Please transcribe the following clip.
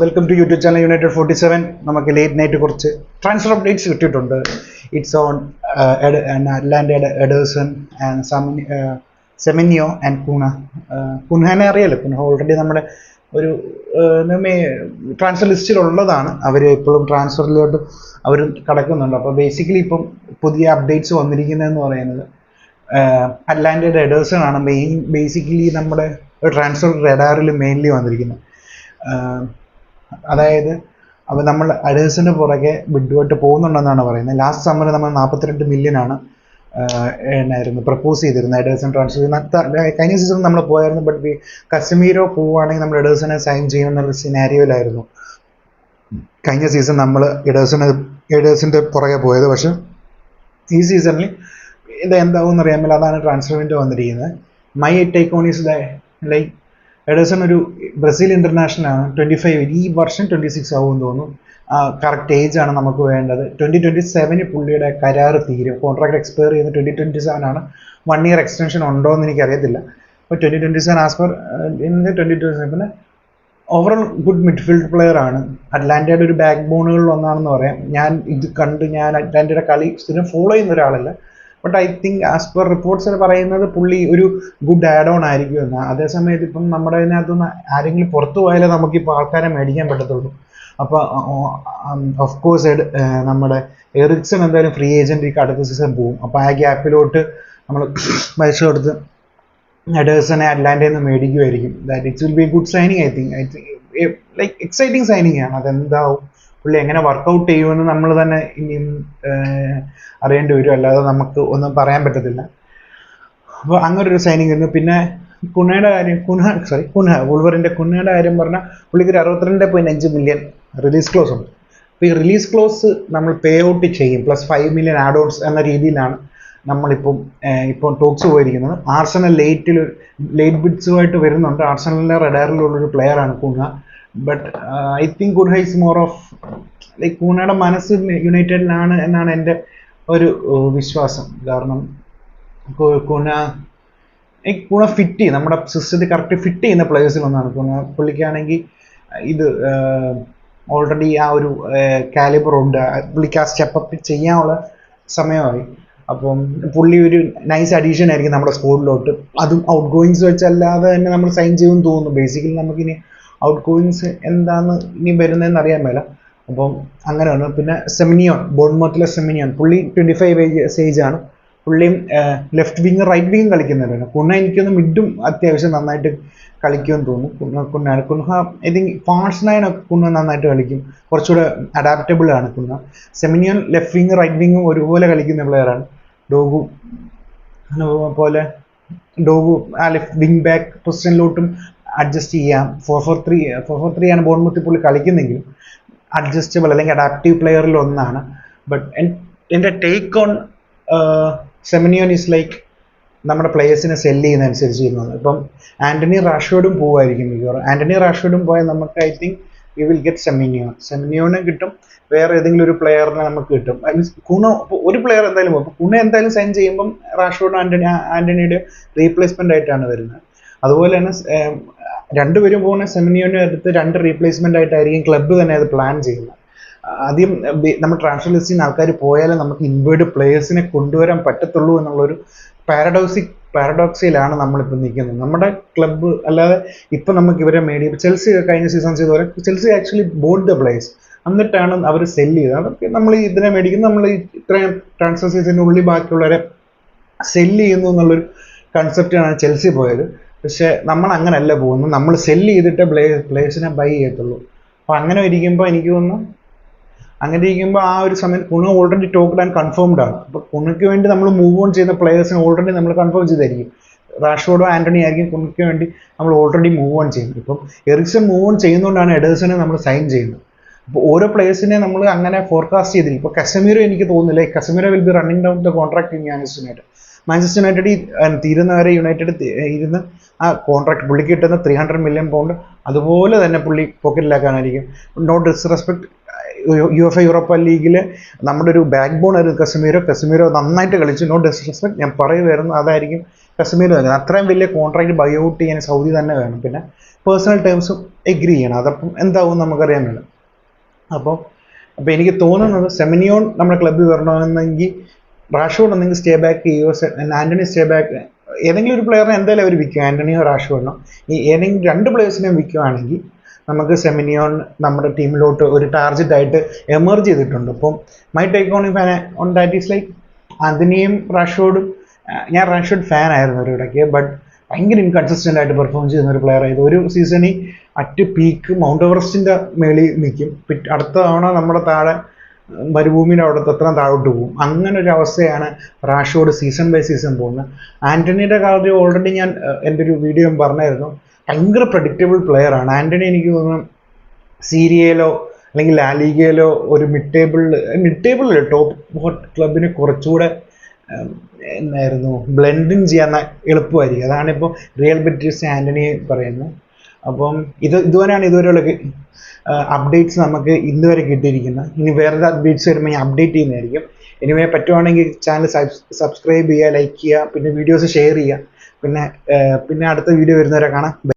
Welcome to YouTube channel United forty seven നമുക്ക് late night കുറച്ച് transfer updates കിട്ടിയിട്ടുണ്ട്. It's on അറ്റ്ലാന്റയുടെ Ederson and Semenyo and Cunha കുൻഹാനെ അറിയാലോ? Cunha already നമ്മുടെ ഒരു transfer ലിസ്റ്റിലുള്ളതാണ് അവർ ഇപ്പോഴും ട്രാൻസ്ഫറിലോട്ട് അവർ കടക്കുന്നുണ്ട്. അപ്പോൾ ബേസിക്കലി ഇപ്പം പുതിയ അപ്ഡേറ്റ്സ് വന്നിരിക്കുന്നതെന്ന് പറയുന്നത് അറ്റ്ലാന്റയുടെ എഡേഴ്സൺ ആണ് മെയിൻ ബേസിക്കലി നമ്മുടെ ട്രാൻസ്ഫർ റെഡാറിൽ മെയിൻലി വന്നിരിക്കുന്നത്. ആഹ് അതായത് അപ്പോൾ നമ്മൾ അഡേഴ്സിന് പുറകെ വിഡുമായിട്ട് പോകുന്നുണ്ടെന്നാണ് പറയുന്നത്. ലാസ്റ്റ് സമ്മറിൽ നമ്മൾ നാൽപ്പത്തിരണ്ട് ആണ് എന്നായിരുന്നു പ്രപ്പോസ് ചെയ്തിരുന്നത് എഡേഴ്സൺ ട്രാൻസ്ഫർ കഴിഞ്ഞ സീസൺ നമ്മൾ പോയായിരുന്നു ബട്ട് വി കശ്മീരോ പോവുകയാണെങ്കിൽ നമ്മൾ എഡേഴ്സനെ സൈൻ ചെയ്യുമെന്നുള്ള സിനാരിയോയിലായിരുന്നു കഴിഞ്ഞ സീസൺ നമ്മൾ ഇഡേഴ്സിന് എഡേഴ്സിന്റെ പുറകെ പോയത്. പക്ഷെ ഈ സീസണിൽ ഇത് എന്താവും അറിയാൻ അതാണ് ട്രാൻസ്ഫർ വിൻഡോ വന്നിരിക്കുന്നത്. My take on is like Ederson ഒരു ബ്രസീൽ ഇന്റർനാഷണൽ ആണ്. ട്വന്റി ഫൈവ് ഈ വർഷം ട്വന്റി സിക്സ് ആവുമെന്ന് തോന്നുന്നു കറക്റ്റ് ഏജ് ആണ് നമുക്ക് വേണ്ടത്. ട്വന്റി ട്വന്റി സെവന് പുള്ളിയുടെ കരാർ തീരും. കോൺട്രാക്ട് എക്സ്പയർ ചെയ്യുന്ന ട്വന്റി ട്വന്റി സെവൻ ആണ്. വൺ ഇയർ എക്സ്റ്റൻഷൻ ഉണ്ടോ എന്ന് എനിക്കറിയത്തില്ല അപ്പോൾ twenty twenty seven as per ഇന്ന് ട്വന്റി ട്വന്റി സെവന് ഓവറോൾ ഗുഡ് മിഡ്ഫീൽഡ് പ്ലെയർ ആണ്. അറ്റ്ലാന്റയുടെ ഒരു ബാക്ക് ബോണുകളിൽ ഒന്നാണെന്ന് പറയാം. ഞാൻ ഇത് കണ്ട് ഞാൻ അറ്റ്ലാന്റയുടെ കളി സ്ഥിരം ഫോളോ ചെയ്യുന്ന ഒരാളല്ല. But I think as per reports പറയുന്നത് പുള്ളി ഒരു ഗുഡ് ആഡ് ഓൺ ആയിരിക്കും എന്ന്. അതേസമയത്ത് ഇപ്പം നമ്മുടെ അതിനകത്തുനിന്ന് ആരെങ്കിലും പുറത്തു പോയാലേ നമുക്കിപ്പോൾ ആൾക്കാരെ മേടിക്കാൻ പറ്റത്തുള്ളൂ. അപ്പോൾ ഓഫ് കോഴ്സ് നമ്മുടെ എറിക്സൺ എന്തായാലും ഫ്രീ ഏജന്റ് അടുത്ത സീസൺ പോകും അപ്പോൾ ആ ഗ്യാപ്പിലോട്ട് നമ്മൾ പൈസ കൊടുത്ത് എഡേഴ്സനെ അറ്റ്ലാന്റയിൽ നിന്ന് മേടിക്കുമായിരിക്കും that it's will be good signing I think I think like exciting signing ആണ്. അതെന്താവും? പുള്ളി എങ്ങനെ വർക്കൗട്ട് ചെയ്യുമെന്ന് നമ്മൾ തന്നെ ഇനിയും അറിയേണ്ടി വരും. അല്ലാതെ നമുക്ക് ഒന്നും പറയാൻ പറ്റത്തില്ല. അപ്പോൾ അങ്ങനെ ഒരു സൈനിങ് ആയിരുന്നു പിന്നെ കുണയുടെ കാര്യം കുൻഹ സോറി കുൻഹ ഉൾവറിന്റെ കുന്നയുടെ കാര്യം പറഞ്ഞാൽ പുള്ളിക്ക് ഒരു അറുപത്തിരണ്ട് പോയിന്റ് അഞ്ച് മില്യൺ റിലീസ് ക്ലോസ് ഉണ്ട്. അപ്പോൾ ഈ റിലീസ് ക്ലോസ് നമ്മൾ പേ ഔട്ട് ചെയ്യും. Plus five million add ons എന്ന രീതിയിലാണ് നമ്മളിപ്പം ഇപ്പോൾ ടോക്സ് പോയിരിക്കുന്നത്. ആർസണൽ ലേറ്റിൽ ലേറ്റ് ബിഡ്സുമായിട്ട് വരുന്നുണ്ട്. ആർസണലിന്റെ പ്ലെയർ ആണ് Cunha but I think Cunha is more of like കുൻഹയുടെ മനസ്സ് യുണൈറ്റഡിലാണ് എന്നാണ് എന്റെ ഒരു വിശ്വാസം. കാരണം കുന കുണ ഫിറ്റ് ചെയ്യും. നമ്മുടെ സിസ്റ്റത്തിൽ കറക്റ്റ് ഫിറ്റ് ചെയ്യുന്ന പ്ലേയേഴ്സിൽ ഒന്നാണ്. കുന പുള്ളിക്കാണെങ്കിൽ ഇത് ഓൾറെഡി ആ ഒരു കാലിബർ ഉണ്ട്. പുള്ളിക്ക് ആ സ്റ്റെപ്പ് ചെയ്യാനുള്ള സമയമായി. അപ്പം പുള്ളി ഒരു നൈസ് അഡീഷൻ ആയിരിക്കും നമ്മുടെ സ്കോഡിലോട്ട് അതും ഔട്ട് ഗോയിങ്സ് വെച്ചല്ലാതെ തന്നെ നമ്മൾ സൈൻ ചെയ്യുമെന്ന് തോന്നുന്നു. ബേസിക്കലി നമുക്കിനി ഔട്ട് ഗോയിങ്സ് എന്താന്ന് ഇനി വരുന്നതെന്ന് അറിയാൻ മേല. അപ്പം അങ്ങനെയാണ്. പിന്നെ സെമിനിയോൺ ബോൺമോത്തിലെ സെമിനിയോൺ പുള്ളി ട്വന്റി ഫൈവ് ഏജ് ആണ്. പുള്ളിയും ലെഫ്റ്റ് വിങ് റൈറ്റ് വിങ് കളിക്കുന്നുണ്ട് കുണ്ണ എനിക്കൊന്ന് മിഡും അത്യാവശ്യം നന്നായിട്ട് കളിക്കുമെന്ന് തോന്നുന്നു Cunha Cunha Cunha I think fast നയനൊക്കെ Cunha നന്നായിട്ട് കളിക്കും. കുറച്ചുകൂടെ അഡാപ്റ്റബിൾ ആണ് കുണ്ണ. സെമിനിയൻ ലെഫ്റ്റ് വിങ് റൈറ്റ് വിങ്ങും ഒരുപോലെ കളിക്കുന്ന പ്ലെയറാണ് ഡോഗു പോലെ. ഡോഗു ആ ലെഫ്റ്റ് വിങ് ബാക്ക് പൊസിഷനിലോട്ടും അഡ്ജസ്റ്റ് ചെയ്യാം. Four four three four four three ആണ് ബോൺമുത്തി പുള്ളി കളിക്കുന്നെങ്കിലും അഡ്ജസ്റ്റബിൾ അല്ലെങ്കിൽ അഡാപ്റ്റീവ് പ്ലെയറിൽ ഒന്നാണ്. ബട്ട് എന്റെ take on Semenyo is like നമ്മുടെ പ്ലേയേഴ്സിനെ സെല്ല് ചെയ്യുന്നതനുസരിച്ച് ചെയ്യുന്നത്. ഇപ്പം ആന്റണി റാഷോഡും പോവായിരിക്കും മിക്കവാറും. ആന്റണി റാഷ്വേഡും പോയാൽ നമുക്ക് I think we will get Semenyo സെമിനിയോനും കിട്ടും. വേറെ ഏതെങ്കിലും ഒരു പ്ലെയറിനെ നമുക്ക് കിട്ടും. ഐ മീൻസ് കുണ ഒരു പ്ലെയർ എന്തായാലും പോകും കുണ എന്തായാലും സൈൻ ചെയ്യുമ്പം റാഷോഡ് ആന്റണി ആന്റണിയുടെ റീപ്ലേസ്മെന്റ് ആയിട്ടാണ് വരുന്നത്. അതുപോലെ തന്നെ രണ്ടുപേരും പോകുന്ന സെമിനിയോനെ അടുത്ത് രണ്ട് റീപ്ലേസ്മെന്റ് ആയിട്ടായിരിക്കും ക്ലബ്ബ് തന്നെ അത് പ്ലാൻ ചെയ്യുന്നത്. ആദ്യം നമ്മൾ ട്രാൻസ്ഫർ ലിസ്റ്റിൽ നിന്ന് ആൾക്കാർ പോയാലേ നമുക്ക് ഇൻവേർഡ് പ്ലേയേഴ്സിനെ കൊണ്ടുവരാൻ പറ്റത്തുള്ളൂ എന്നുള്ളൊരു പാരഡോക്സിക് പാരഡോക്സിലാണ് നമ്മളിപ്പോൾ നിൽക്കുന്നത്. നമ്മുടെ ക്ലബ്ബ് അല്ലാതെ ഇപ്പം നമുക്ക് ഇവരെ മേടി ചെൽസി കഴിഞ്ഞ സീസൺ ചെയ്ത പോലെ Chelsea actually bought the players എന്നിട്ടാണ് അവർ സെല്ല് ചെയ്തത്. അതൊക്കെ നമ്മൾ ഇതിനെ മേടിക്കുന്നത് നമ്മൾ ഇത്രയും ട്രാൻസ്ഫർ സീസണിനുള്ളിൽ ബാക്കിയുള്ളവരെ സെല്ല് ചെയ്യുന്നു എന്നുള്ളൊരു കൺസെപ്റ്റാണ് ചെൽസി പോയത്. പക്ഷെ നമ്മൾ അങ്ങനല്ല പോകുന്നത്. നമ്മൾ സെല്ല് ചെയ്തിട്ട് പ്ലേ പ്ലേസിനെ ബൈ ചെയ്യത്തുള്ളൂ. അപ്പോൾ അങ്ങനെ ഇരിക്കുമ്പോൾ എനിക്ക് തോന്നുന്നു അങ്ങനെ ഇരിക്കുമ്പോൾ ആ ഒരു സമയത്ത് Cunha already talked and confirmed ആണ്. അപ്പോൾ കുണുക്ക് വേണ്ടി നമ്മൾ മൂവ് ഓൺ ചെയ്യുന്ന പ്ലേയേഴ്സിനെ ഓൾറെഡി നമ്മൾ കൺഫേം ചെയ്തായിരിക്കും. റാഷ്ഫോർഡോ ആന്റണി ആയിരിക്കും കുണുക്ക് വേണ്ടി നമ്മൾ ഓൾറെഡി മൂവ് ഓൺ ചെയ്യുന്നത്. ഇപ്പം എറിക്സൺ മൂവ് ഓൺ ചെയ്യുന്നതുകൊണ്ടാണ് എഡേഴ്സിനെ നമ്മൾ സൈൻ ചെയ്യുന്നത്. അപ്പോൾ ഓരോ പ്ലേയേഴ്സിനെ നമ്മൾ അങ്ങനെ ഫോർകാസ്റ്റ് ചെയ്തില്ല ഇപ്പോൾ കസമീറോ എനിക്ക് തോന്നുന്നില്ല. Casemiro will be running down the contract in Manchester United Manchester United തീരുന്നവരെ United ഇരുന്ന് ആ കോൺട്രാക്ട് പുള്ളിക്ക് കിട്ടുന്ന ത്രീ ഹൺഡ്രഡ് മില്യൺ പൗണ്ട് അതുപോലെ തന്നെ പുള്ളി പോക്കറ്റിലാക്കാനായിരിക്കും not disrespect U F Europa ലീഗിൽ നമ്മുടെ ഒരു ബാക്ക് ബോൺ ആയിരുന്നു കശ്മീരോ കശ്മീരോ നന്നായിട്ട് കളിച്ചു. നോട്ട് ഡിസ്റെസ്പെക്ട് ഞാൻ പറയുമായിരുന്നു അതായിരിക്കും കശ്മീർ തന്നെ അത്രയും വലിയ കോൺട്രാക്ട് ബൈ ഔട്ട് ചെയ്യാൻ സൗദി തന്നെ വേണം. പിന്നെ പേഴ്സണൽ ടേംസും എഗ്രി ചെയ്യണം. അതപ്പം എന്താവും നമുക്കറിയാൻ വേണം അപ്പോൾ അപ്പോൾ എനിക്ക് തോന്നുന്നത് സെമിനിയോൺ നമ്മുടെ ക്ലബ്ബിൽ വരണമെന്നെങ്കിൽ റാഷോഡ് ഒന്നെങ്കിൽ സ്റ്റേ ബാക്ക് ചെയ്യുമോ ആന്റണി സ്റ്റേ ബാക്ക് ഏതെങ്കിലും ഒരു പ്ലെയറിനെ എന്തായാലും അവർ വിൽക്കും. ആന്റണിയോ റാഷോഡിനോ ഈ ഏതെങ്കിലും രണ്ട് പ്ലെയേഴ്സിനെയും വിൽക്കുവാണെങ്കിൽ നമുക്ക് സെമിനിയോൺ നമ്മുടെ ടീമിലോട്ട് ഒരു ടാർജറ്റ് ആയിട്ട് എമർജ് ചെയ്തിട്ടുണ്ട്. അപ്പം my take on fan on that is like അതിനെയും റാഷോഡും ഞാൻ റാഷോഡ് ഫാൻ ആയിരുന്നു ഒരു ഇടയ്ക്ക് ബട്ട് ഭയങ്കര ഇൻകൺസിസ്റ്റന്റ് ആയിട്ട് പെർഫോം ചെയ്യുന്ന ഒരു പ്ലെയർ ആയത് ഒരു സീസണിൽ അറ്റ് പീക്ക് മൗണ്ട് എവറസ്റ്റിന്റെ മേളിൽ നിൽക്കും. അടുത്ത തവണ നമ്മുടെ താഴെ മരുഭൂമിയുടെ അവിടെ അത്രയും താഴോട്ട് പോകും. അങ്ങനെ ഒരു അവസ്ഥയാണ് റാഷോഡ് സീസൺ ബൈ സീസൺ പോകുന്നത്. ആന്റണിയുടെ കാര്യം ഓൾറെഡി ഞാൻ എന്റെ ഒരു വീഡിയോ പറഞ്ഞായിരുന്നു. ഭയങ്കര പ്രഡിക്റ്റബിൾ പ്ലെയർ ആണ്. ആന്റണി എനിക്ക് തോന്നുന്നു സീരിയയിലോ അല്ലെങ്കിൽ ലാലിഗയിലോ ഒരു മിഡ് ടേബിളിൽ മിഡ് ടേബിളിൽ ടോപ്പ് ക്ലബിന് കുറച്ചുകൂടെ എന്നായിരുന്നു ബ്ലെൻഡിങ് ചെയ്യാൻ എളുപ്പമായിരിക്കും. അതാണിപ്പോൾ റിയൽ ബെറ്റീസ് ആന്റണി പറയുന്നത്. അപ്പം ഇത് ഇതുവരെയാണ് ഇതുവരെയുള്ള അപ്ഡേറ്റ്സ് നമുക്ക് ഇന്ന് വരെ കിട്ടിയിരിക്കുന്നത്. ഇനി വേറെ അപ്ഡേറ്റ്സ് വരുമ്പോൾ ഞാൻ അപ്ഡേറ്റ് ചെയ്യുന്നതായിരിക്കും. എനിവേ പറ്റുവാണെങ്കിൽ ചാനൽ സബ്സ്ക്രൈബ് ചെയ്യുക ലൈക്ക് ചെയ്യുക പിന്നെ വീഡിയോസ് ഷെയർ ചെയ്യുക. പിന്നെ പിന്നെ അടുത്ത വീഡിയോ വരുന്നവരെ കാണാം.